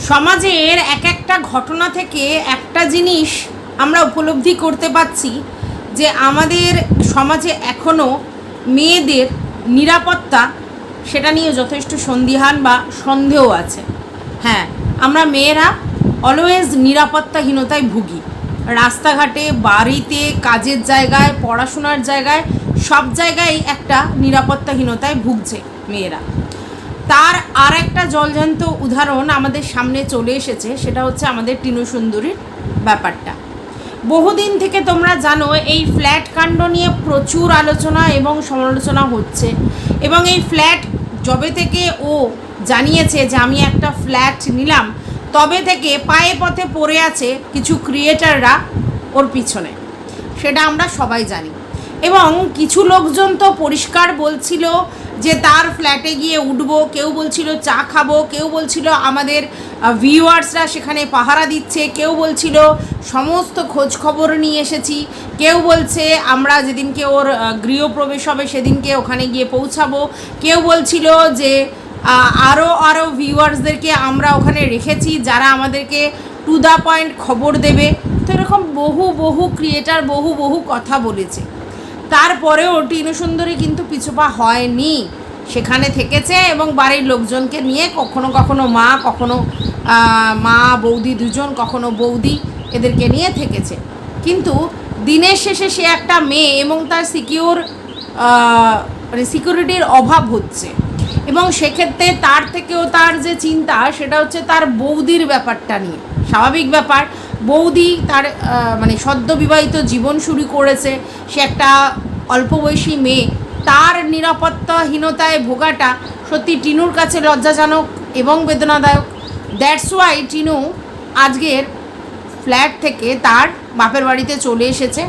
সমাজের এক একটা ঘটনা থেকে একটা জিনিস আমরা উপলব্ধি করতে পারছি যে আমাদের সমাজে এখনও মেয়েদের নিরাপত্তা সেটা নিয়ে যথেষ্ট সন্দিহান বা সন্দেহ আছে। হ্যাঁ আমরা মেয়েরা অলওয়েজ নিরাপত্তাহীনতায় ভুগি। রাস্তাঘাটে, বাড়িতে, কাজের জায়গায়, পড়াশোনার জায়গায় সব জায়গায় একটা নিরাপত্তাহীনতায় ভুগছে মেয়েরা। তার আর একটা জলজান্ত উদাহরণ আমাদের সামনে চলে এসেছে, সেটা হচ্ছে আমাদের টিনু সুন্দরীর ব্যাপারটা। বহুদিন থেকে তোমরা জানো, এই ফ্ল্যাট কাণ্ড নিয়ে প্রচুর আলোচনা এবং সমালোচনা হচ্ছে। এবং এই ফ্ল্যাট যবে থেকে ও জানিয়েছে যে আমি একটা ফ্ল্যাট নিলাম, তবে থেকে পায়ে পথে পড়ে আছে কিছু ক্রিয়েটাররা ওর পিছনে। সেটা আমরা সবাই জানি। এবং কিছু লোকজন তো পরিষ্কার বলছিল যে তার ফ্ল্যাটে গিয়ে উঠবো, কেউ বলছিল চা খাব, কেউ বলছিল আমাদের ভিউয়ার্সরা সেখানে পাহারা দিচ্ছে, কেউ বলছিল সমস্ত খোঁজ খবর নিয়ে এসেছি, কেউ বলছে আমরা যেদিনকে ওর গৃহপ্রবেশ হবে সেদিনকে ওখানে গিয়ে পৌঁছাবো, কেউ বলছিল যে আরও আরও ভিউয়ার্সদেরকে আমরা ওখানে রেখেছি, যারা আমাদেরকে টু দ্য পয়েন্ট খবর দেবে। তো এরকম বহু বহু ক্রিয়েটার বহু বহু কথা বলেছে। তারপরেও টিনু সুন্দরী কিন্তু পিছুপা হয়নি। সেখানে থেকেছে এবং বাড়ির লোকজনকে নিয়ে কখনো কখনো মা কখনো মা, বৌদি দুজন, কখনো বৌদি এদেরকে নিয়ে থেকেছে। কিন্তু দিনের শেষে সে একটা মেয়ে এবং তার সিকিউর মানে সিকিউরিটির অভাব হচ্ছে। এবং সেক্ষেত্রে তার থেকেও তার যে চিন্তা সেটা হচ্ছে তার বৌদির ব্যাপারটা নিয়ে। স্বাভাবিক ব্যাপার বৌদি তার মানে সদ্য বিবাহিত জীবন শুরু করেছে, সে একটা অল্প বয়সী মেয়ে। তার নিরাপত্তাহীনতায় ভোগাটা সত্যি টিনুর কাছে লজ্জাজনক এবং বেদনাদায়ক। দ্যাটস ওয়াই টিনু আজকের ফ্ল্যাট থেকে তার বাপের বাড়িতে চলে এসেছে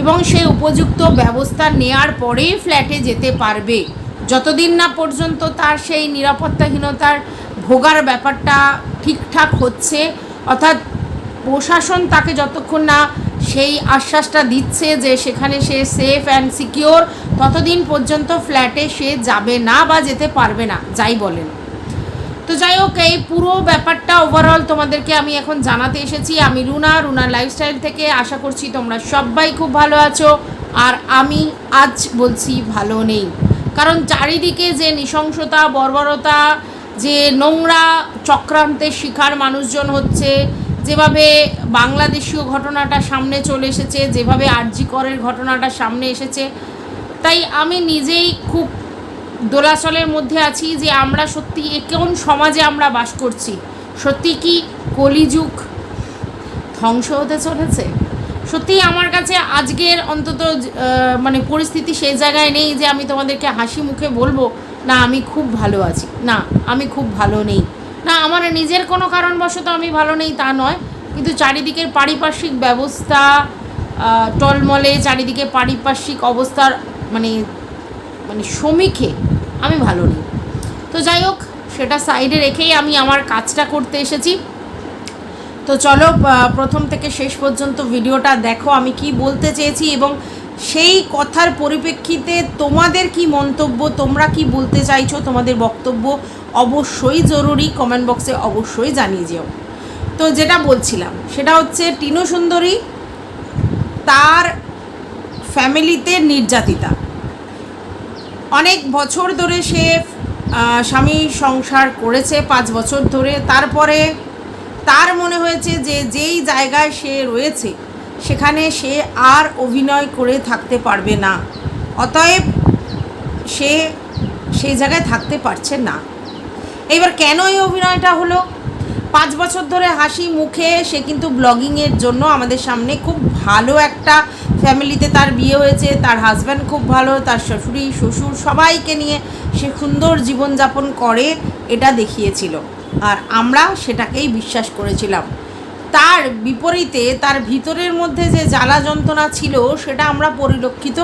এবং সে উপযুক্ত ব্যবস্থা নেয়ার পরেই ফ্ল্যাটে যেতে পারবে। যতদিন না পর্যন্ত তার সেই নিরাপত্তাহীনতার ভোগার ব্যাপারটা ঠিকঠাক হচ্ছে, অর্থাৎ প্রশাসন তাকে যতক্ষণ না সেই আশ্বাসটা দিচ্ছে যে সেখানে সে সেফ অ্যান্ড সিকিওর ততদিন পর্যন্ত ফ্ল্যাটে সে যাবে না বা যেতে পারবে না, যাই বলেন। তো যাই হোক, এই পুরো ব্যাপারটা ওভারঅল তোমাদেরকে আমি এখন জানাতে এসেছি। আমি রুনা রুনার লাইফস্টাইল থেকে আশা করছি তোমরা সবাই খুব ভালো আছো, আর আমি আজ বলছি ভালো নেই। কারণ চারিদিকে যে নৃশংসতা, বর্বরতা, যে নোংরা চক্রান্তের শিকার মানুষজন হচ্ছে যেভাবে বাংলাদেশীয় ঘটনাটা সামনে চলে এসেছে, যেভাবে আরজি করের ঘটনাটা সামনে এসেছে, তাই আমি নিজেই খুব দোলাচলের মধ্যে আছি যে আমরা সত্যি কোন সমাজে আমরা বাস করছি। সত্যি কি কলিযুগ ধ্বংস হতে চলেছে? সত্যিই আমার কাছে আজকের অন্তত মানে পরিস্থিতি সেই জায়গায় নেই যে আমি তোমাদেরকে হাসি মুখে বলব, না, আমি খুব ভালো আছি। না, আমি খুব ভালো নেই। না, আমার নিজের কোনো কারণবশত আমি ভালো নেই তা নয়। কিন্তু চারিদিকের পারিপার্শ্বিক ব্যবস্থা টলমলে চারিদিকে পারিপার্শ্বিক অবস্থার মানে মানে সমীক্ষে আমি ভালো নেই। তো যাই হোক, সেটা সাইডে রেখেই আমি আমার কাজটা করতে এসেছি। তো চলো প্রথম থেকে শেষ পর্যন্ত ভিডিওটা দেখো, আমি কি বলতে চেয়েছি এবং সেই কথার পরিপ্রেক্ষিতে তোমাদের কি মন্তব্য, তোমরা কি বলতে চাইছো, তোমাদের বক্তব্য অবশ্যই জরুরি কমেন্ট বক্সে অবশ্যই জানিয়ে যেও। তো যেটা বলছিলাম, সেটা হচ্ছে টিনু সুন্দরী তার ফ্যামিলিতে নির্যাতিতা। অনেক বছর ধরে সে স্বামী সংসার করেছে পাঁচ বছর ধরে। তারপরে তার মনে হয়েছে যে যেই জায়গায় সে রয়েছে সেখানে সে আর অভিনয় করে থাকতে পারবে না। অতএব সে সেই জায়গায় থাকতে পারছে না। এবার কেন এই অভিনয়টা হলো? পাঁচ বছর ধরে হাসি মুখে সে কিন্তু ব্লগিংয়ের জন্য আমাদের সামনে খুব ভালো একটা ফ্যামিলিতে তার বিয়ে হয়েছে, তার হাজব্যান্ড খুব ভালো, তার শ্বশুরি, শ্বশুর সবাইকে নিয়ে সে সুন্দর জীবনযাপন করে এটা দেখিয়েছিল। আর আমরা সেটাকেই বিশ্বাস করেছিলাম। তার বিপরীতে তার ভিতরের মধ্যে যে জ্বালা যন্ত্রণা ছিল, সেটা আমরা পরিলক্ষিত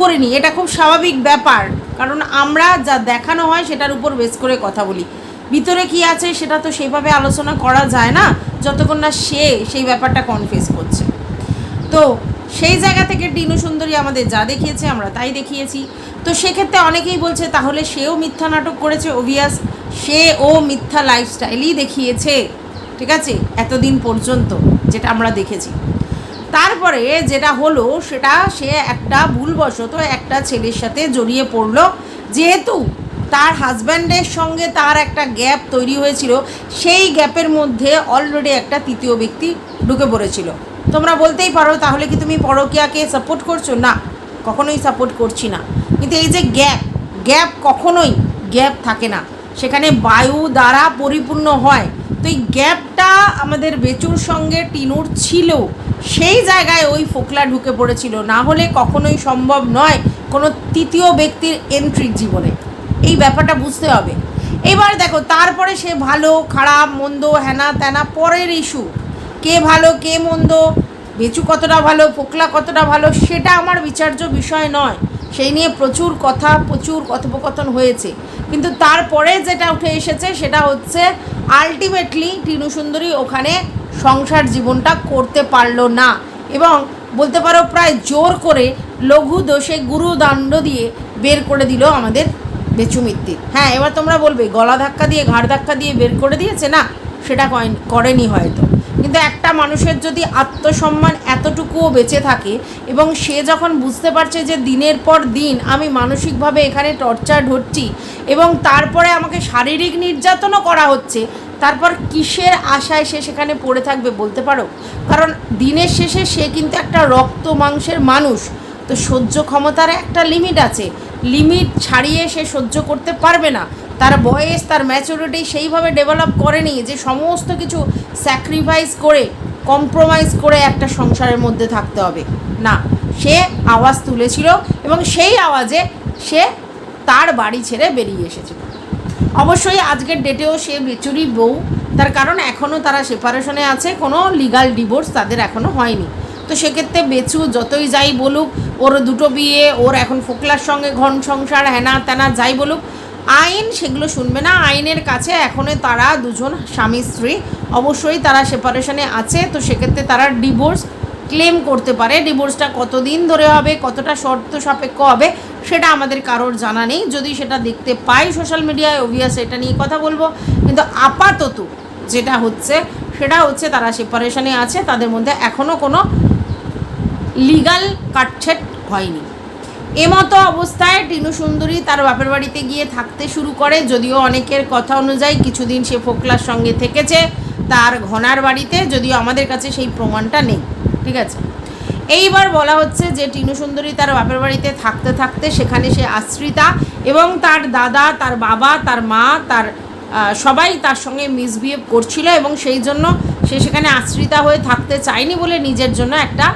করিনি। এটা খুব স্বাভাবিক ব্যাপার, কারণ আমরা যা দেখানো হয় সেটার উপর বেস করে কথা বলি। ভিতরে কি আছে সেটা তো সেইভাবে আলোচনা করা যায় না, যতক্ষণ না সে সেই ব্যাপারটা কনফেস করছে। তো সেই জায়গা থেকে টিনু সুন্দরী আমাদের যা দেখিয়েছে, আমরা তাই দেখিয়েছি। তো সেক্ষেত্রে অনেকেই বলছে, তাহলে সেও মিথ্যা নাটক করেছে ওভিয়াস সে ও মিথ্যা লাইফস্টাইলই দেখিয়েছে। ঠিক আছে? এতদিন পর্যন্ত যেটা আমরা দেখেছি। তারপরে যেটা হলো, সেটা সে একটা ভুলবশত একটা ছেলের সাথে জড়িয়ে পড়ল। যেহেতু তার হাজব্যান্ডের সঙ্গে তার একটা গ্যাপ তৈরি হয়েছিল, সেই গ্যাপের মধ্যে অলরেডি একটা তৃতীয় ব্যক্তি ঢুকে পড়েছিল। তোমরা বলতেই পারো, তাহলে কি তুমি পরকীয়াকে সাপোর্ট করছ? না, কখনোই সাপোর্ট করছি না। কিন্তু এই যে গ্যাপ গ্যাপ কখনোই গ্যাপ থাকে না। সেখানে বায়ু দ্বারা পরিপূর্ণ হয়। তো এই গ্যাপটা আমাদের বেচুর সঙ্গে টিনুর ছিল। সেই জায়গায় ওই ফোকলা ঢুকে পড়েছিল। না হলে কখনোই সম্ভব নয় কোনো তৃতীয় ব্যক্তির এন্ট্রির জীবনে। এই ব্যাপারটা বুঝতে হবে। এবার দেখো, তারপরে সে ভালো, খারাপ, মন্দ হ্যানা ত্যানা পরের ইস্যু কে ভালো, কে মন্দ, বেচু কতটা ভালো, ফোকলা কতটা ভালো, সেটা আমার বিচার্য বিষয় নয়। সেই নিয়ে প্রচুর কথা, প্রচুর কথোপকথন হয়েছে। কিন্তু তারপরে যেটা উঠে এসেছে সেটা হচ্ছে আলটিমেটলি টিনু সুন্দরী ওখানে সংসার জীবনটা করতে পারল না। এবং বলতে পারো প্রায় জোর করে লঘু দোষে গুরু দণ্ড দিয়ে বের করে দিল আমাদের বেচু মিত্তির হ্যাঁ এবার তোমরা বলবে, গলা ধাক্কা দিয়ে, ঘাড় ধাক্কা দিয়ে বের করে দিয়েছে? না, সেটা করেনি হয়তো। কিন্তু একটা মানুষের যদি আত্মসম্মান এতটুকুও বেঁচে থাকে এবং সে যখন বুঝতে পারছে যে দিনের পর দিন আমি মানসিকভাবে এখানে টর্চার হচ্ছি এবং তারপরে আমাকে শারীরিক নির্যাতনও করা হচ্ছে, তারপর কিসের আশায় সে সেখানে পড়ে থাকবে বলতে পারো? কারণ দিনের শেষে সে কিন্তু একটা রক্ত মাংসের মানুষ। তো সহ্য ক্ষমতার একটা লিমিট আছে। লিমিট ছাড়িয়ে সে সহ্য করতে পারবে না। তার বয়স, তার ম্যাচুরিটি সেইভাবে ডেভেলপ করেনি যে সমস্ত কিছু স্যাক্রিফাইস করে কম্প্রোমাইজ করে একটা সংসারের মধ্যে থাকতে হবে। না, সে আওয়াজ তুলেছিল এবং সেই আওয়াজে সে তার বাড়ি ছেড়ে বেরিয়ে এসেছিল। অবশ্যই আজকের ডেটেও সে বেচুরি বউ, তার কারণ এখনও তারা সেপারেশনে আছে, কোনো লিগাল ডিভোর্স তাদের এখনও হয়নি। তো সেক্ষেত্রে বেচু যতই যাই বলুক, ওর দুটো বিয়ে, ওর এখন ফোকলার সঙ্গে ঘন সংসার হেনা তেনা যাই বলুক আইন সেগুলো শুনবে না। আইনের কাছে এখনও তারা দুজন স্বামী, স্ত্রী, অবশ্যই তারা সেপারেশনে আছে। তো সেক্ষেত্রে তারা ডিভোর্স ক্লেম করতে পারে। ডিভোর্সটা কতদিন ধরে হবে, কতটা শর্ত সাপেক্ষ হবে, সেটা আমাদের কারোর জানা নেই। যদি সেটা দেখতে পাই সোশ্যাল মিডিয়ায় অভিয়াস এটা নিয়ে কথা বলব। কিন্তু আপাতত যেটা হচ্ছে, সেটা হচ্ছে তারা সেপারেশনে আছে। তাদের মধ্যে এখনও কোনো লিগাল কাটছেট হয়নি। এমতো অবস্থায় টিনু সুন্দরী তার বাপের বাড়িতে গিয়ে থাকতে শুরু করে। যদিও অনেকের কথা অনুযায়ী কিছুদিন সে ফোকলার সঙ্গে থেকেছে, তার ঘনার বাড়িতে যদিও আমাদের কাছে সেই প্রমাণটা নেই, ঠিক আছে? এইবার বলা হচ্ছে যে টিনু সুন্দরী তার বাপের বাড়িতে থাকতে থাকতে সেখানে সে আশ্রিতা এবং তার দাদা, তার বাবা, তার মা, তার সবাই তার সঙ্গে মিসবিহেভ করছিল এবং সেই জন্য সে সেখানে আশ্রিতা হয়ে থাকতে চায়নি বলে নিজের জন্য একটা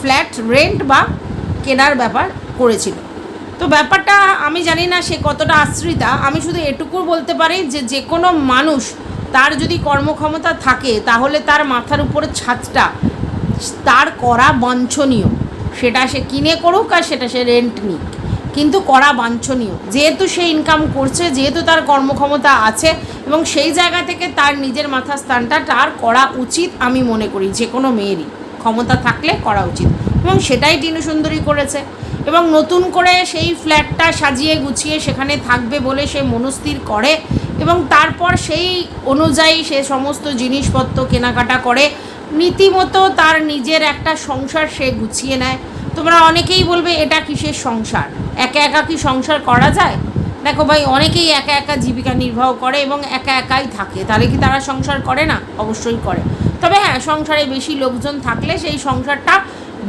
ফ্ল্যাট, রেন্ট বা কেনার ব্যাপার করেছিল। তো ব্যাপারটা আমি জানি না সে কতটা আশ্রিতা। আমি শুধু এটুকু বলতে পারি যে যে কোনো মানুষ তার যদি কর্মক্ষমতা থাকে, তাহলে তার মাথার উপরে ছাদটা তার করা বাঞ্ছনীয়। সেটা সে কিনে করুক আর সেটা সে রেন্ট নিক। কিন্তু করা বাঞ্ছনীয়। যেহেতু সে ইনকাম করছে, যেহেতু তার কর্মক্ষমতা আছে এবং সেই জায়গা থেকে তার নিজের মাথার স্থানটা তার করা উচিত আমি মনে করি, যে কোনো মেয়েরই। ক্ষমতা থাকলে করা উচিত। এবং সেটাই টিনু সুন্দরী করেছে। এবং নতুন করে সেই ফ্ল্যাটটা সাজিয়ে গুছিয়ে সেখানে থাকবে বলে সে মনস্থির করে এবং তারপর সেই অনুযায়ী সে সমস্ত জিনিসপত্র কেনাকাটা করে। রীতিমতো তার নিজের একটা সংসার সে গুছিয়ে নেয়। তোমরা অনেকেই বলবে, এটা কিসের সংসার? একা একা কি সংসার করা যায়? দেখো ভাই, অনেকেই একা একা জীবিকা নির্বাহ করে এবং একা একাই থাকে। তাহলে কি তারা সংসার করে না? অবশ্যই করে। তবে হ্যাঁ সংসারে বেশি লোকজন থাকলে সেই সংসারটা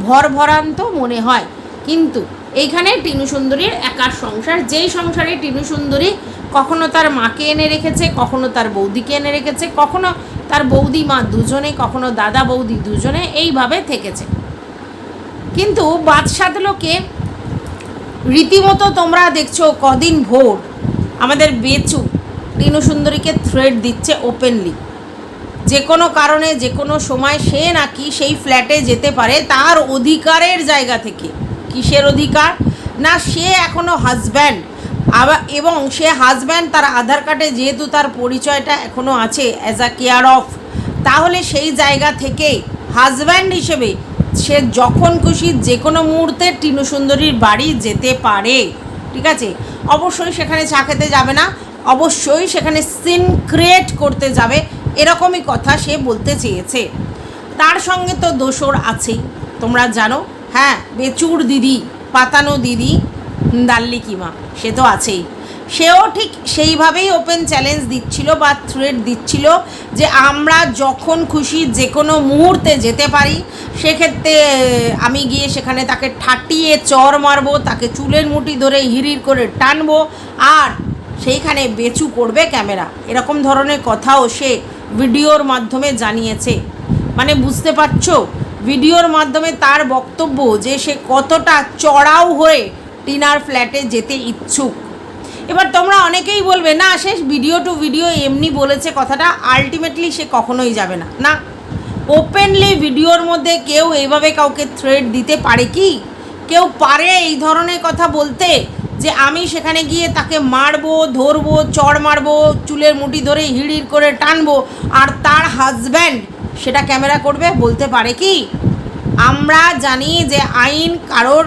ভরভরান্ত মনে হয়। কিন্তু এইখানে টিনু সুন্দরীর একার সংসার। যেই সংসারে টিনু সুন্দরী কখনো তার মাকে এনে রেখেছে, কখনো তার বৌদিকে এনে রেখেছে, কখনো তার বৌদি মা দুজনে, কখনো দাদা বৌদি দুজনে এইভাবে থেকেছে। কিন্তু বাদশাদ লোকে রীতিমতো তোমরা দেখছ কদিন ভোর আমাদের বেচু টিনু সুন্দরীকে থ্রেড দিচ্ছে ওপেনলি যে কোনো কারণে, যে কোনো সময় সে নাকি সেই ফ্ল্যাটে যেতে পারে তার অধিকারের জায়গা থেকে। কিসের অধিকার? না, সে এখনও হাজব্যান্ড আবার, এবং সে হাজব্যান্ড তার আধার কার্ডে যেহেতু তার পরিচয়টা এখনও আছে অ্যাজ আ কেয়ার অফ তাহলে সেই জায়গা থেকে হাজব্যান্ড হিসেবে সে যখন খুশি যে কোনো মুহূর্তে টিনু সুন্দরীর বাড়ি যেতে পারে। ঠিক আছে? অবশ্যই সেখানে চা খেতে যাবে না। অবশ্যই সেখানে সিন ক্রিয়েট করতে যাবে। এরকমই কথা সে বলতে চেয়েছে। তার সঙ্গে তো দোসর আছেই। তোমরা জানো? হ্যাঁ বেচুর দিদি, পাতানো দিদি দাল্লি কিমা সে তো আছেই। সেও ঠিক সেইভাবেই ওপেন চ্যালেঞ্জ দিচ্ছিল বা থ্রেড দিচ্ছিল যে আমরা যখন খুশি যে কোনো মুহূর্তে যেতে পারি। সেক্ষেত্রে আমি গিয়ে সেখানে তাকে ঠাটিয়ে চর মারবো, তাকে চুলের মুঠি ধরে হিড়ির করে টানবো, আর সেইখানে বেচু করবে ক্যামেরা। এরকম ধরনের কথাও সে ভিডিওর মাধ্যমে জানিয়েছে। মানে বুঝতে পারছ? ভিডিওর মাধ্যমে তার বক্তব্য যে সে কতটা চড়াও হয়ে টিনার ফ্ল্যাটে যেতে ইচ্ছুক। এবার তোমরা অনেকেই বলবে, না, সে ভিডিও টু ভিডিও এমনি বলেছে কথাটা, আলটিমেটলি সে কখনোই যাবে না। না, ওপেনলি ভিডিওর মধ্যে কেউ এইভাবে কাউকে থ্রেড দিতে পারে কি? কেউ পারে এই ধরনের কথা বলতে যে আমি সেখানে গিয়ে তাকে মারবো, ধরবো, চড় মারবো, চুলের মুঠি ধরে হিড়ির করে টানবো, আর তার হাজব্যান্ড সেটা ক্যামেরা করবে, বলতে পারে কি? আমরা জানি যে আইন কারোর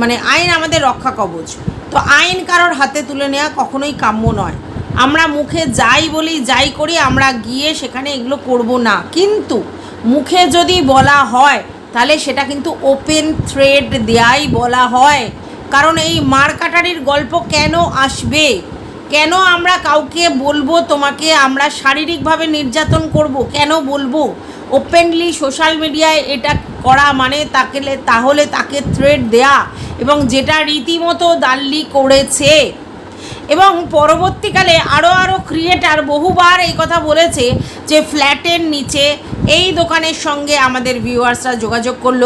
মানে আইন আমাদের রক্ষা কবচ। তো আইন কারোর হাতে তুলে নেওয়া কখনোই কাম্য নয়। আমরা মুখে যাই বলি, যাই করি, আমরা গিয়ে সেখানে এগুলো করব না। কিন্তু মুখে যদি বলা হয় তাহলে সেটা কিন্তু ওপেন থ্রেড দেয়াই বলা হয়। কারণ এই মারকাটারির গল্প কেন আসবে? কেন আমরা কাউকে বলব তোমাকে? আমরা শারীরিকভাবে নির্যাতন করব, কেন বলব? ওপেনলি সোশ্যাল মিডিয়ায় এটা করা মানে তাকে তাহলে তাকে থ্রেড দেয়া এবং যেটা রীতিমতো দাল্লি করেছে। এবং পরবর্তীকালে আরও আরও ক্রিয়েটার বহুবার এই কথা বলেছে যে ফ্ল্যাটের নিচে এই দোকানের সঙ্গে আমাদের ভিউয়ার্সরা যোগাযোগ করল।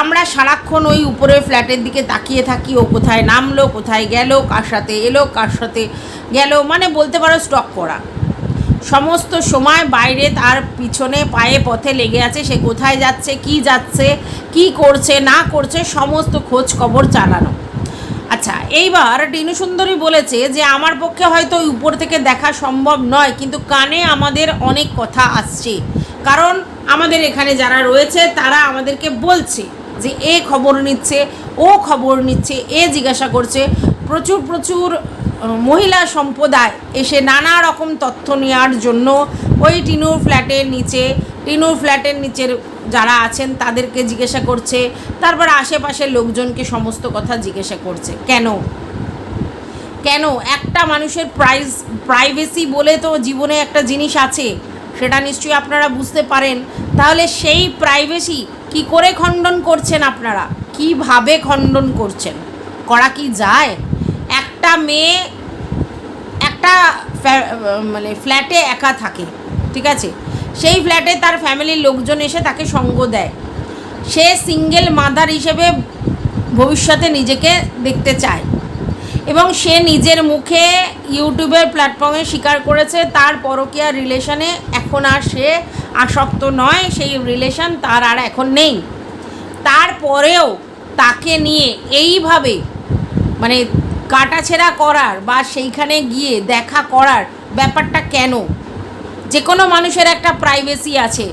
আমরা সারাক্ষণ ওই উপরের ফ্ল্যাটের দিকে তাকিয়ে থাকি, ও কোথায় নামলো, কোথায় গেল, কার সাথে এলো, কার সাথে গেল মানে বলতে পারো স্টক করা। সমস্ত সময় বাইরে তার পিছনে পায়ে পথে লেগে আছে, সে কোথায় যাচ্ছে, কি যাচ্ছে, কি করছে, না করছে, সমস্ত খোঁজ খবর চালানো। আচ্ছা এইবার টিনু সুন্দরী বলেছে যে, আমার পক্ষে হয়তো উপর থেকে দেখা সম্ভব নয়, কিন্তু কানে আমাদের অনেক কথা আসছে। কারণ আমাদের এখানে যারা রয়েছে, তারা আমাদেরকে বলছে যে, এ খবর নিচ্ছে, ও খবর নিচ্ছে, এ জিজ্ঞাসা করছে। প্রচুর প্রচুর মহিলা সম্প্রদায় এসে নানা রকম তথ্য নেওয়ার জন্য ওই টিনুর ফ্ল্যাটের নিচে, টিনুর ফ্ল্যাটের নিচের যারা আছেন, তাদেরকে জিজ্ঞাসা করছে। তারপর আশেপাশের লোকজনকে সমস্ত কথা জিজ্ঞাসা করছে। কেন? কেন? একটা মানুষের প্রাইস প্রাইভেসি বলে তো জীবনে একটা জিনিস আছে। সেটা নিশ্চয়ই আপনারা বুঝতে পারেন। তাহলে সেই প্রাইভেসি কি করে খণ্ডন করছেন আপনারা? কীভাবে খণ্ডন করছেন? করা কি যায়? একটা মেয়ে একটা মানে ফ্ল্যাটে একা থাকে, ঠিক আছে? সেই ফ্ল্যাটে তার ফ্যামিলির লোকজন এসে তাকে সঙ্গ দেয়। সে সিঙ্গেল মাদার হিসেবে ভবিষ্যতে নিজেকে দেখতে চায়। এবং সে নিজের মুখে ইউটিউবের প্ল্যাটফর্মে স্বীকার করেছে, তার পরকীয়া রিলেশনে এখন আর সে আসক্ত নয়, সেই রিলেশন তার আর এখন নেই। তারপরেও তাকে নিয়ে এইভাবে মানে কাটাছেড়া করার বা সেইখানে গিয়ে দেখা করার ব্যাপারটা কেন? যে কোনো মানুষের একটা প্রাইভেসি আছে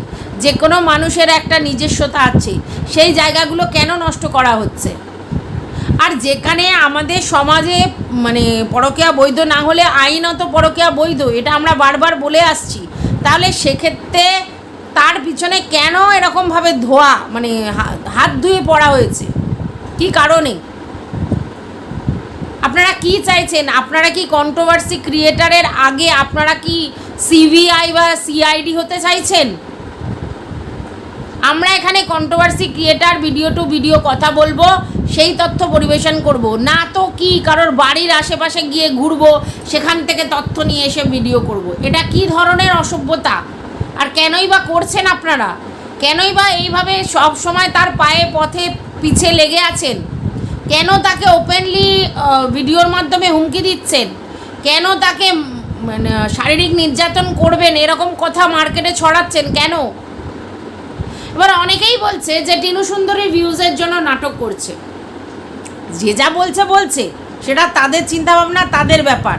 যে কোনো মানুষের একটা নিজস্বতা আছে, সেই জায়গাগুলো কেন নষ্ট করা হচ্ছে? আর যেখানে আমাদের সমাজে মানে পরকীয়া বৈধ না হলে আইনত পরকীয়া বৈধ, এটা আমরা বারবার বলে আসছি। তাহলে সেক্ষেত্রে তার পিছনে কেন এরকমভাবে ধোয়া মানে হাত ধুয়ে পড়া হয়েছে? কি কারণে? আপনারা কি চাইছেন? আপনারা কি কন্ট্রোভার্সি ক্রিয়েটারের আগে আপনারা কি সিবিআই বা সিআইডি হতে চাইছেন? আমরা এখানে controversy creator video to video কথা বলব, সেই তথ্য পরিবেশন করব। না তো কি কারোর বাড়ির আশেপাশে গিয়ে ঘুরবো, সেখান থেকে তথ্য নিয়ে এসে ভিডিও করব। এটা কি ধরনের অসভ্যতা? আর কেনই বা করছেন আপনারা? কেনই বা এইভাবে সব সময় তার পায়ে পথে পিছে লেগে আছেন? কেন তাকে ওপেনলি ভিডিওর মাধ্যমে হুমকি দিচ্ছেন? কেন তাকে মানে শারীরিক নির্যাতন করবেন? এরকম কথা মার্কেটে ছড়াচ্ছেন কেন? এবার অনেকেই বলছে যে টিনু সুন্দরী ভিউজের জন্য নাটক করছে। যে যা বলছে বলছে। সেটা তাদের চিন্তাভাবনা, তাদের ব্যাপার।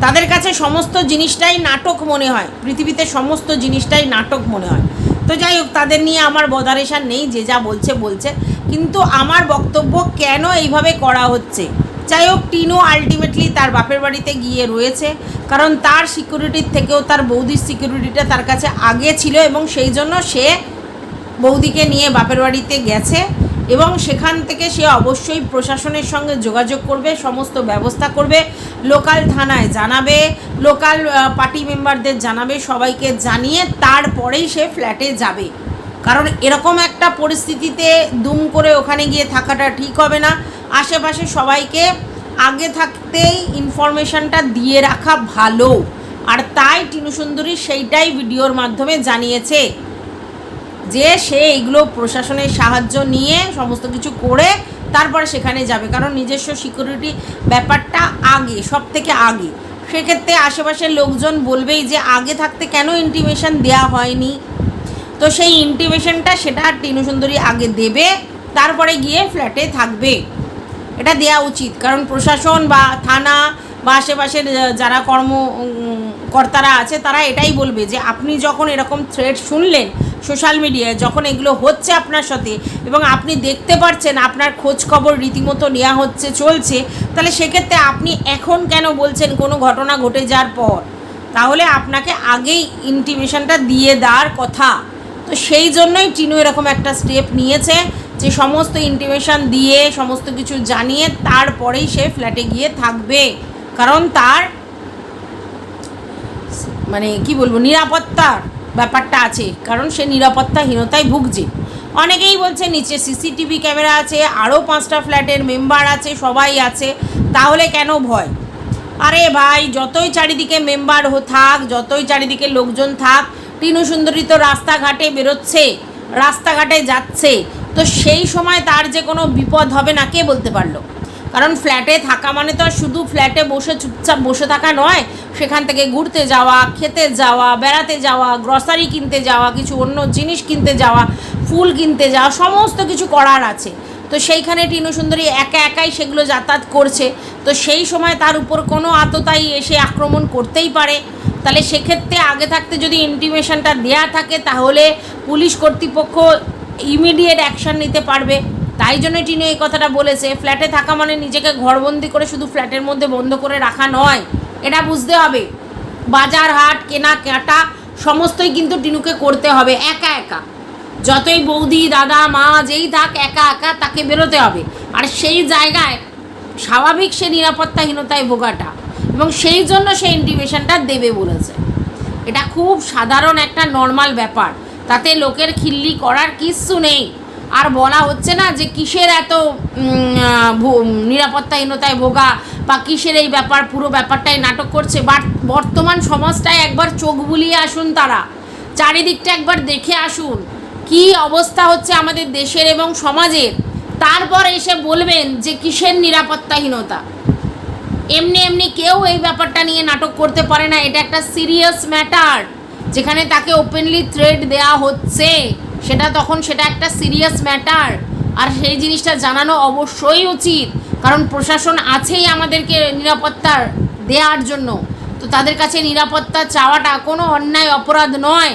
তাদের কাছে সমস্ত জিনিসটাই নাটক মনে হয়। পৃথিবীতে সমস্ত জিনিসটাই নাটক মনে হয়। তো যাই হোক, তাদের নিয়ে আমার বদারেশান নেই, যে যা বলছে বলছে। কিন্তু আমার বক্তব্য কেন এইভাবে করা হচ্ছে? যাই হোক, টিনু আলটিমেটলি তার বাপের বাড়িতে গিয়ে রয়েছে। কারণ তার সিকিউরিটির থেকেও তার বৌদির সিকিউরিটিটা তার কাছে আগে ছিল এবং সেই জন্য সে বৌদিকে নিয়ে বাপের বাড়িতে গেছে এবং সেখান থেকে সে অবশ্যই প্রশাসনের সঙ্গে যোগাযোগ করবে, সমস্ত ব্যবস্থা করবে, লোকাল থানায় জানাবে, লোকাল পার্টি মেম্বারদের জানাবে, সবাইকে জানিয়ে তারপরেই সে ফ্ল্যাটে যাবে। কারণ এরকম একটা পরিস্থিতিতে দুম করে ওখানে গিয়ে থাকাটা ঠিক হবে না। আশেপাশে সবাইকে আগে থাকতেই ইনফরমেশনটা দিয়ে রাখা ভালো। আর তাই টিনু সুন্দরী সেইটাই ভিডিওর মাধ্যমে জানিয়েছে। যে সে এইগুলো প্রশাসনের সাহায্য নিয়ে সমস্ত কিছু করে তারপরে সেখানে যাবে। কারণ নিজস্ব সিকিউরিটি ব্যাপারটা আগে সব থেকে আগে। সেক্ষেত্রে আশেপাশের লোকজন বলবেই যে আগে থাকতে কেন ইন্টিমেশন দেওয়া হয়নি? তো সেই ইন্টিমেশনটা সেটা টিনু সুন্দরী আগে দেবে, তারপরে গিয়ে ফ্ল্যাটে থাকবে। এটা দেওয়া উচিত। কারণ প্রশাসন বা থানা বা আশেপাশের যারা কর্ম কর্তারা আছে, তারা এটাই বলবে যে আপনি যখন এরকম থ্রেড শুনলেন সোশ্যাল মিডিয়ায় যখন এগুলো হচ্ছে আপনার সাথে এবং আপনি দেখতে পাচ্ছেন আপনার খোঁজ খবর রীতিমতো নেওয়া হচ্ছে, চলছে, তাহলে সেক্ষেত্রে আপনি এখন কেন বলছেন কোনো ঘটনা ঘটে যাওয়ার পর? তাহলে আপনাকে আগেই ইন্টিমেশনটা দিয়ে দেওয়ার কথা। তো সেই জন্যই টিনু এরকম একটা স্টেপ নিয়েছে যে সমস্ত ইন্টিমেশন দিয়ে, সমস্ত কিছু জানিয়ে তারপরেই সে ফ্ল্যাটে গিয়ে থাকবে। কারণ তার মানে কি বলব, নিরাপত্তার ব্যাপারটা আছে, কারণ সে নিরাপত্তাহীনতায় ভুগছে। অনেকেই বলছে নিচে সিসিটিভি ক্যামেরা আছে, আরও পাঁচটা ফ্ল্যাটের মেম্বার আছে, সবাই আছে, তাহলে কেন ভয়? আরে ভাই, যতই চারিদিকে মেম্বার থাক, যতই চারিদিকে লোকজন থাক, টিনু সুন্দরী তো রাস্তাঘাটে বেরোচ্ছে, রাস্তাঘাটে যাচ্ছে, তো সেই সময় তার যে কোনো বিপদ হবে না, কে বলতে পারল? কারণ ফ্ল্যাটে থাকা মানে তো শুধু ফ্ল্যাটে বসে চুপচাপ বসে থাকা নয়, সেখান থেকে ঘুরতে যাওয়া, খেতে যাওয়া, বেড়াতে যাওয়া গ্রসারি কিনতে যাওয়া, কিছু অন্য জিনিস কিনতে যাওয়া, ফুল কিনতে যাওয়া, সমস্ত কিছু করার আছে। তো সেইখানে টিনু সুন্দরী একা একাই সেগুলো যাতায়াত করছে। তো সেই সময় তার উপর কোনো আততাই এসে আক্রমণ করতেই পারে। তাহলে সেক্ষেত্রে আগে থাকতে যদি ইন্টিমেশনটা দেয়া থাকে, তাহলে পুলিশ কর্তৃপক্ষ ইমিডিয়েট অ্যাকশন নিতে পারবে। তাই জন্য টিনু এই কথাটা বলেছে, ফ্ল্যাটে থাকা মানে নিজেকে ঘরবন্দি করে শুধু ফ্ল্যাটের মধ্যে বন্ধ করে রাখা নয়, এটা বুঝতে হবে। বাজার, হাট, কেনা, কাটা, সমস্তই কিন্তু টিনুকে করতে হবে, একা একা। যতই বৌদি, দাদা, মা যেই থাক, একা একা তাকে বেরোতে হবে। আর সেই জায়গায় স্বাভাবিক সে নিরাপত্তাহীনতায় ভোগাটা এবং সেই জন্য সে ইন্টিমেশনটা দেবে বলেছে। এটা খুব সাধারণ একটা নর্মাল ব্যাপার, তাতে লোকের খিল্লি করার কিচ্ছু নেই। আর বলা হচ্ছে না যে কিসের এত নিরাপত্তাহীনতায় ভোগা বা কিসের এই ব্যাপার, পুরো ব্যাপারটাই নাটক করছে। বাট বর্তমান সমাজটায় একবার চোখ বুলিয়ে আসুন তারা। চারিদিকটা একবার দেখে আসুন কি অবস্থা হচ্ছে আমাদের দেশের এবং সমাজের। তারপর এসে বলবেন যে কিসের নিরাপত্তাহীনতা। এমনি এমনি কেউ এই ব্যাপারটা নিয়ে নাটক করতে পারে না। এটা একটা সিরিয়াস ম্যাটার। যেখানে তাকে ওপেনলি থ্রেড দেয়া হচ্ছে। সেটা তখন সেটা একটা সিরিয়াস ম্যাটার আর সেই জিনিসটা জানানো অবশ্যই উচিত। কারণ প্রশাসন আছেই আমাদেরকে নিরাপত্তার দেওয়ার জন্য। তো তাদের কাছে নিরাপত্তা চাওয়াটা কোনো অন্যায়, অপরাধ নয়।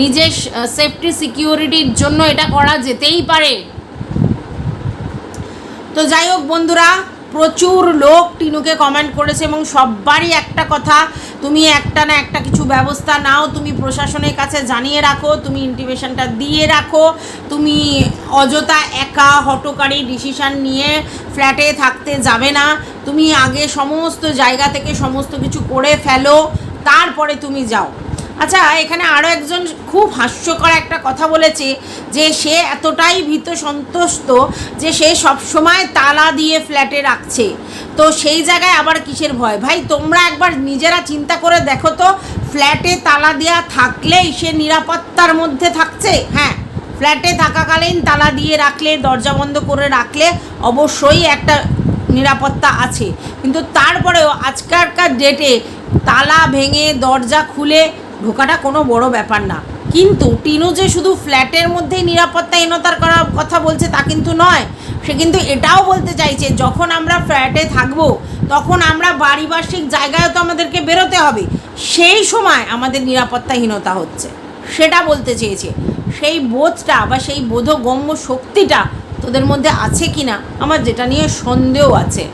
নিজের সেফটি সিকিউরিটির জন্য এটা করা যেতেই পারে। তো যাই হোক বন্ধুরা প্রচুর লোক টিনুকে কমেন্ট করেছে এবং সবারই একটা কথা, তুমি একটা না একটা কিছু ব্যবস্থা নাও, তুমি প্রশাসনের কাছে জানিয়ে রাখো, তুমি ইন্টিমেশনটা দিয়ে রাখো, তুমি অযথা একা হটকারী ডিসিশান নিয়ে ফ্ল্যাটে থাকতে যাবে না, তুমি আগে সমস্ত জায়গা থেকে সমস্ত কিছু করে ফেলো, তারপরে তুমি যাও। আচ্ছা এখানে আরও একজন খুব হাস্যকর একটা কথা বলেছে যে সে এতটাই ভীত সন্তুষ্ট যে সে সবসময় তালা দিয়ে ফ্ল্যাটে রাখছে। তো সেই জায়গায় আবার কিসের ভয়? ভাই, তোমরা একবার নিজেরা চিন্তা করে দেখো তো, ফ্ল্যাটে তালা দেওয়া থাকলেই সে নিরাপত্তার মধ্যে থাকছে? হ্যাঁ ফ্ল্যাটে থাকাকালীন তালা দিয়ে রাখলে, দরজা বন্ধ করে রাখলে অবশ্যই একটা নিরাপত্তা আছে। কিন্তু তারপরেও আজকালকার ডেটে তালা ভেঙে দরজা খুলে ঢোকাটা কোনো বড় ব্যাপার না। কিন্তু টিনু যে শুধু ফ্ল্যাটের মধ্যেই নিরাপত্তাহীনতার করার কথা বলছে তা কিন্তু নয়। সে কিন্তু এটাও বলতে চাইছে, যখন আমরা ফ্ল্যাটে থাকব, তখন আমরা পারিপার্শ্বিক জায়গায় তো আমাদেরকে বেরোতে হবে। সেই সময় আমাদের নিরাপত্তাহীনতা হচ্ছে। সেটা বলতে চেয়েছে। সেই বোধটা বা সেই বোধগম্য শক্তিটা তোদের মধ্যে আছে কি না আমার যেটা নিয়ে সন্দেহ আছে।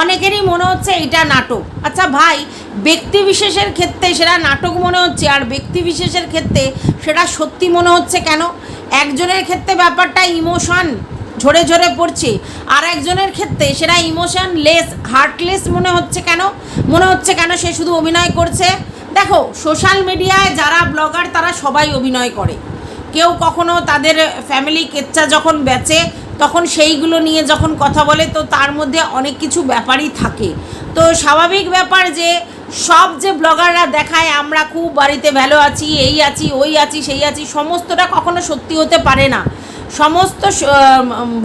অনেকেরই মনে হচ্ছে এটা নাটক। আচ্ছা ভাই, ব্যক্তি বিশেষের ক্ষেত্রে সেটা নাটক মনে হচ্ছে আর ব্যক্তি বিশেষের ক্ষেত্রে সেটা সত্যি মনে হচ্ছে কেন? একজনের ক্ষেত্রে ব্যাপারটা ইমোশন ঝরে ঝরে পড়ছে, আর একজনের ক্ষেত্রে সেটা ইমোশন লেস, হার্টলেস মনে হচ্ছে কেন? মনে হচ্ছে কেন সে শুধু অভিনয় করছে? দেখো, সোশ্যাল মিডিয়ায় যারা ব্লগার তারা সবাই অভিনয় করে। কেউ কখনো তাদের ফ্যামিলি কেচ্চা যখন বেচে তখন সেইগুলো নিয়ে যখন কথা বলে, তো তার মধ্যে অনেক কিছু ব্যাপারই থাকে। তো স্বাভাবিক ব্যাপার যে, সব যে ব্লগাররা দেখায়, আমরা খুব বাড়িতে ভালো আছি, এই আছি, ওই আছি, সেই আছি, সমস্তটা কখনো সত্যি হতে পারে না। সমস্ত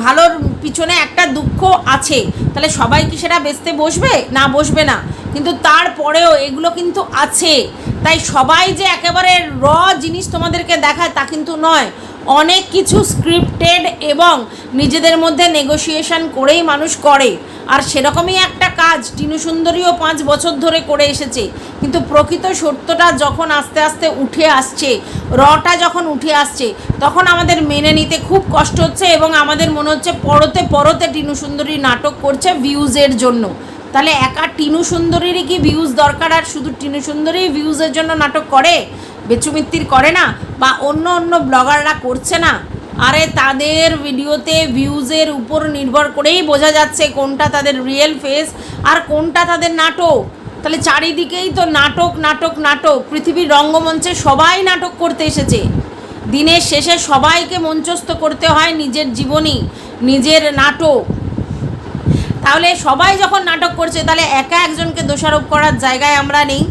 ভালোর পিছনে একটা দুঃখ আছে। তাহলে সবাই কি সেটা বেচতে বসবে? না বসবে না। কিন্তু তারপরেও এগুলো কিন্তু আছে। তাই সবাই যে একেবারে র জিনিস তোমাদেরকে দেখায় তা কিন্তু নয়। অনেক কিছু স্ক্রিপ্টেড এবং নিজেদের মধ্যে নেগোসিয়েশন করেই মানুষ করে। আর সেরকমই একটা কাজ টিনু সুন্দরীও পাঁচ বছর ধরে করে এসেছে। কিন্তু প্রকৃত সত্যটা যখন আস্তে আস্তে উঠে আসছে রটা যখন উঠে আসছে, তখন আমাদের মেনে নিতে খুব কষ্ট হচ্ছে এবং আমাদের মনে হচ্ছে পরতে পরতে টিনু সুন্দরী নাটক করছে ভিউজের জন্য। তাহলে একা টিনু সুন্দরীরই কি ভিউজ দরকার? আর শুধু টিনু সুন্দরী ভিউজের জন্য নাটক করে? বেচুমিত্তির করে না বা অন্য অন্য ব্লগাররা করছে না। আরে তাদের ভিডিওতে ভিউজের উপর নির্ভর করেই বোঝা যাচ্ছে কোনটা তাদের রিয়েল ফেস আর কোনটা তাদের নাটক। তাহলে চারিদিকেই তো নাটক নাটক নাটক। পৃথিবীর রঙ্গমঞ্চে সবাই নাটক করতে এসেছে। দিনের শেষে সবাইকে মঞ্চস্থ করতে হয় নিজের জীবনী, নিজের নাটক। তাহলে সবাই যখন নাটক করছে, তাহলে একা একজনকে দোষারোপ করার জায়গায় আমরা নেই।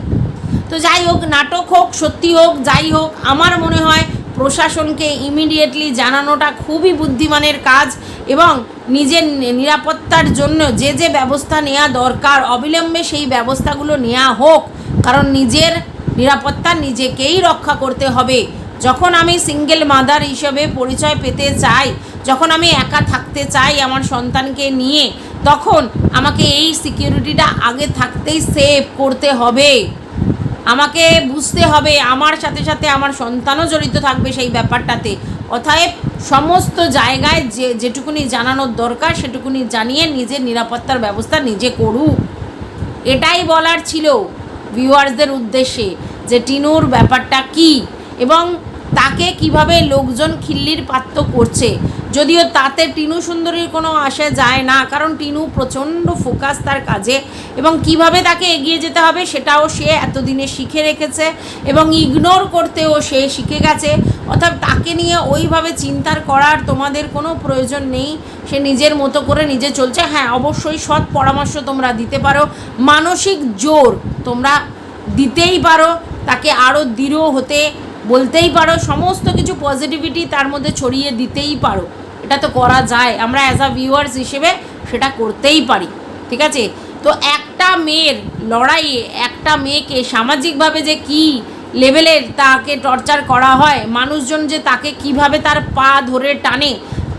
তো যাই হোক, নাটক হোক, সত্যি হোক, যাই হোক, আমার মনে হয় প্রশাসনকে ইমিডিয়েটলি জানানোটা খুবই বুদ্ধিমানের কাজ এবং নিজের নিরাপত্তার জন্য যে যে ব্যবস্থা নেওয়া দরকার, অবিলম্বে সেই ব্যবস্থাগুলো নেওয়া হোক। কারণ নিজের নিরাপত্তা নিজেকেই রক্ষা করতে হবে। যখন আমি সিঙ্গেল মাদার হিসেবে পরিচয় পেতে চাই, যখন আমি একা থাকতে চাই আমার সন্তানকে নিয়ে, তখন আমাকে এই সিকিউরিটিটা আগে থাকতেই সেভ করতে হবে। আমাকে বুঝতে হবে, আমার সাথে সাথে আমার সন্তানও জড়িত থাকবে সেই ব্যাপারটাতে। অতএব সমস্ত জায়গায় যে, যেটুকুনি জানানোর দরকার, সেটুকুনি জানিয়ে নিজের নিরাপত্তার ব্যবস্থা নিজে করুক। এটাই বলার ছিল ভিউয়ার্সদের উদ্দেশ্যে যে টিনুর ব্যাপারটা কি এবং তাকে কীভাবে লোকজন খিল্লির পাত্র করছে। যদিও তাতে টিনু সুন্দরীর কোনো আসে যায় না, কারণ টিনু প্রচণ্ড ফোকাস তার কাজে এবং কীভাবে তাকে এগিয়ে যেতে হবে সেটাও সে এতদিনে শিখে রেখেছে এবং ইগনোর করতেও সে শিখে গেছে। অর্থাৎ তাকে নিয়ে ওইভাবে চিন্তার করার তোমাদের কোনো প্রয়োজন নেই। সে নিজের মতো করে নিজে চলছে। হ্যাঁ অবশ্যই সৎ পরামর্শ তোমরা দিতে পারো। মানসিক জোর তোমরা দিতেই পারো। তাকে আরও দৃঢ় হতে বলতেই পারো। সমস্ত কিছু পজিটিভিটি তার মধ্যে ছড়িয়ে দিতেই পারো। এটা তো করা যায়। আমরা অ্যাজ আ ভিউয়ার্স হিসেবে সেটা করতেই পারি, ঠিক আছে? তো একটা মেয়ের লড়াইয়ে একটা মেয়েকে সামাজিকভাবে যে কি লেভেলের তাকে টর্চার করা হয়, মানুষজন যে তাকে কীভাবে তার পা ধরে টানে,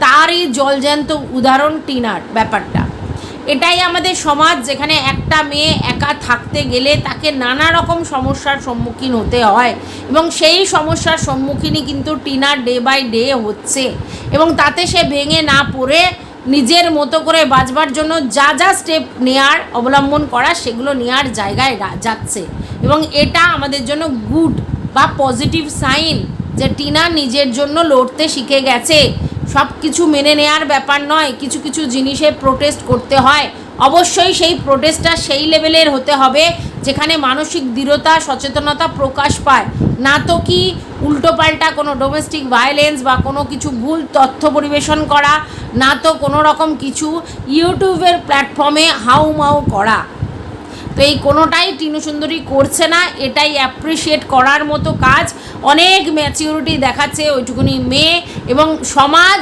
তারই জলজ্যান্ত উদাহরণ টিনার ব্যাপারটা। এটাই আমাদের সমাজ, যেখানে একটা মেয়ে একা থাকতে গেলে তাকে নানা রকম সমস্যার সম্মুখীন হতে হয় এবং সেই সমস্যার সম্মুখীনই কিন্তু টিনার ডে বাই ডে হচ্ছে এবং তাতে সে ভেঙে না পড়ে, নিজের মতো করে বাঁচবার জন্য যা যা স্টেপ নেয়ার, অবলম্বন করা সেগুলো নেওয়ার জায়গায় যাচ্ছে এবং এটা আমাদের জন্য গুড বা পজিটিভ সাইন যে টিনা নিজের জন্য লড়তে শিখে গেছে। সব কিছু মেনে নেয়ার ব্যাপার নয়, কিছু কিছু জিনিসে প্রোটেস্ট করতে হয়। অবশ্যই সেই প্রোটেস্টটা সেই লেভেলের হতে হবে, যেখানে মানসিক দৃঢ়তা, সচেতনতা প্রকাশ পায়। না তো কি উল্টোপাল্টা কোনো ডোমেস্টিক ভায়োলেন্স বা কোনো কিছু ভুল তথ্য পরিবেশন করা, না তো কোনো রকম কিছু ইউটিউবের প্ল্যাটফর্মে হাউমাউ করা। তো এই কোনোটাই টিনু সুন্দরী করছে না, এটাই অ্যাপ্রিসিয়েট করার মতো কাজ। অনেক ম্যাচিউরিটি দেখাচ্ছে ওইটুকুনি মেয়ে এবং সমাজ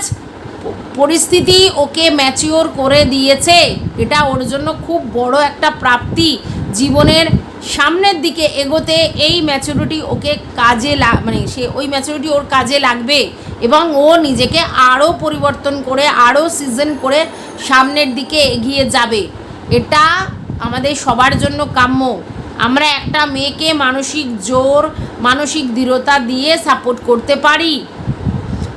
পরিস্থিতি ওকে ম্যাচিওর করে দিয়েছে। এটা ওর জন্য খুব বড় একটা প্রাপ্তি। জীবনের সামনের দিকে এগোতে এই ম্যাচুরিটি ওকে কাজে মানে সে ওই ম্যাচুরিটি ওর কাজে লাগবে এবং ও নিজেকে আরও পরিবর্তন করে, আরও সিজন করে সামনের দিকে এগিয়ে যাবে। এটা আমাদের সবার জন্য কাম্য। আমরা একটা মেয়েকে মানসিক জোর, মানসিক দৃঢ়তা দিয়ে সাপোর্ট করতে পারি।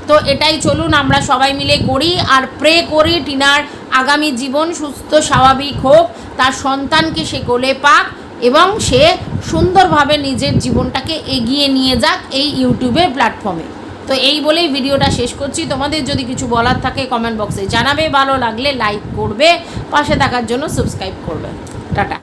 তো এটাই চলুন আমরা সবাই মিলে করি আর প্রে করি টিনার আগামী জীবন সুস্থ, স্বাভাবিক হোক, তার সন্তানকে সে কোলে পাক এবং সে সুন্দরভাবে নিজের জীবনটাকে এগিয়ে নিয়ে যাক এই ইউটিউবের প্ল্যাটফর্মে তো এই বলেই ভিডিওটা শেষ করছি। তোমাদের যদি কিছু বলার থাকে কমেন্ট বক্সে জানাবে, ভালো লাগলে লাইক করবে, পাশে থাকার জন্য সাবস্ক্রাইব করবে। টাটা।